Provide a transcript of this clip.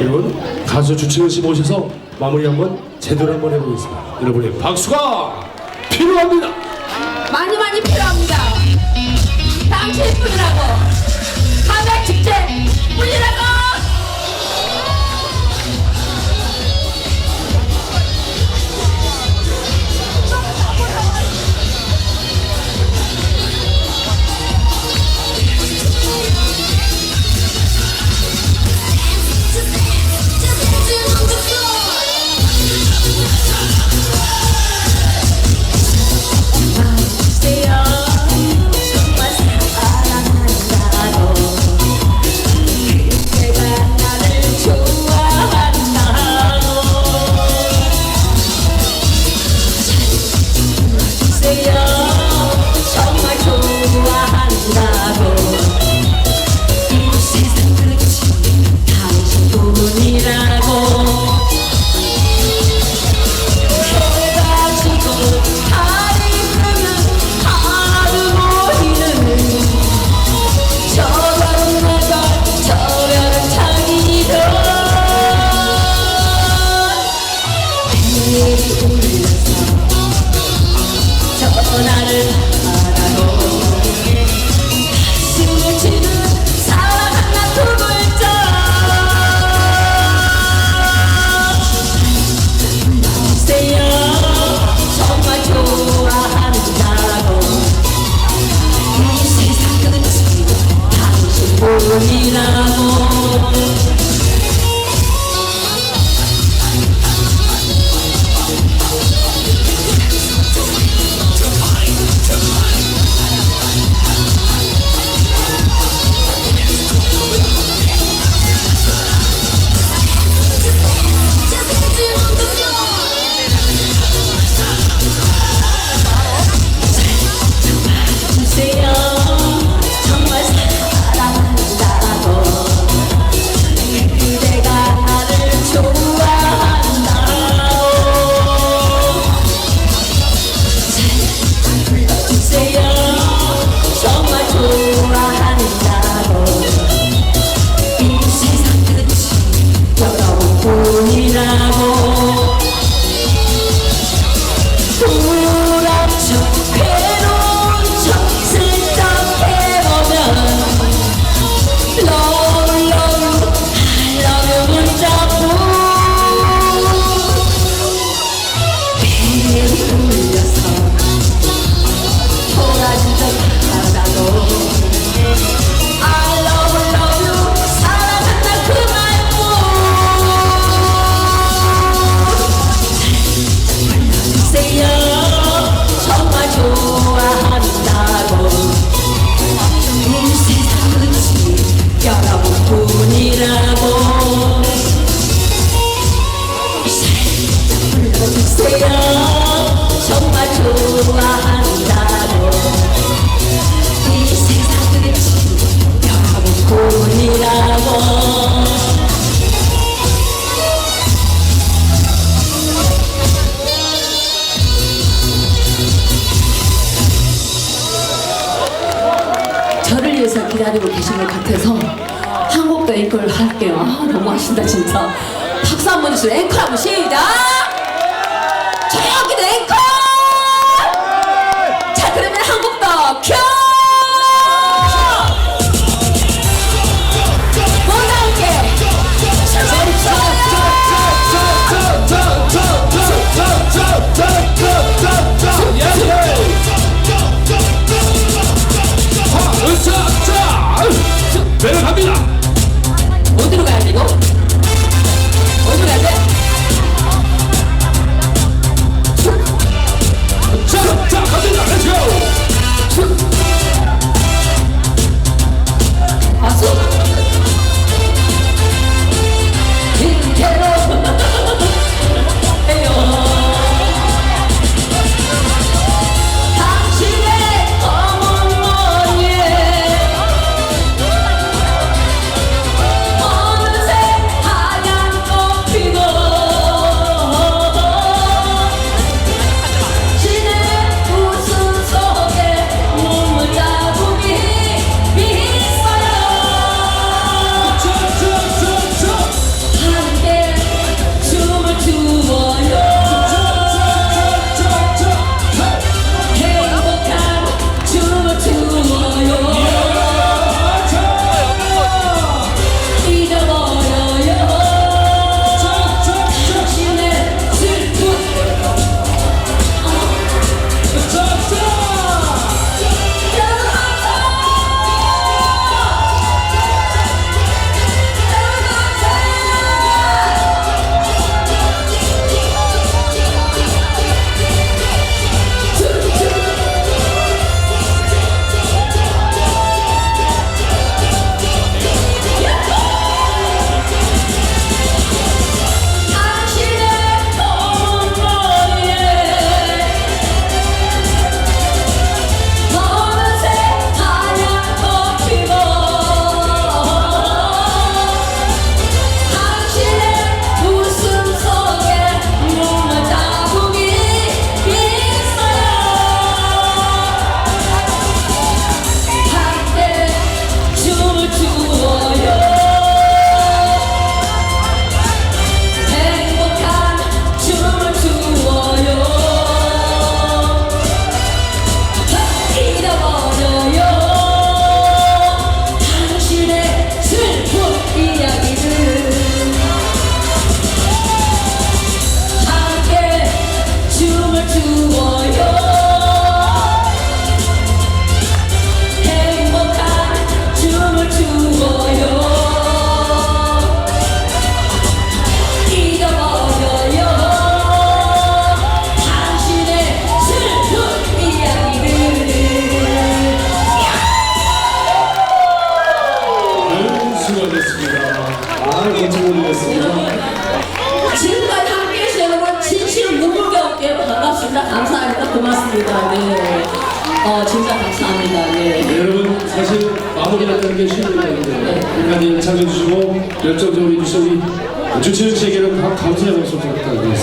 여러분 가수 주치은 씨 모셔서 마무리 한번 제대로 한번 해보겠습니다. 여러분의 박수가 필요합니다. 많이 많이 필요합니다. 당신 뿐이라고 당신 저를 위해서 기다리고 계신 것 같아서 한국도 앵콜 할게요. 아, 너무 하신다 진짜. 박수 한 번 주세요. 앵콜 한번 시작. 저기 쉬운 일 아닌데 끝까지 찾아주시고 열정적으로 우리 주최 씨에게는 감사의 말씀 부탁드립니다.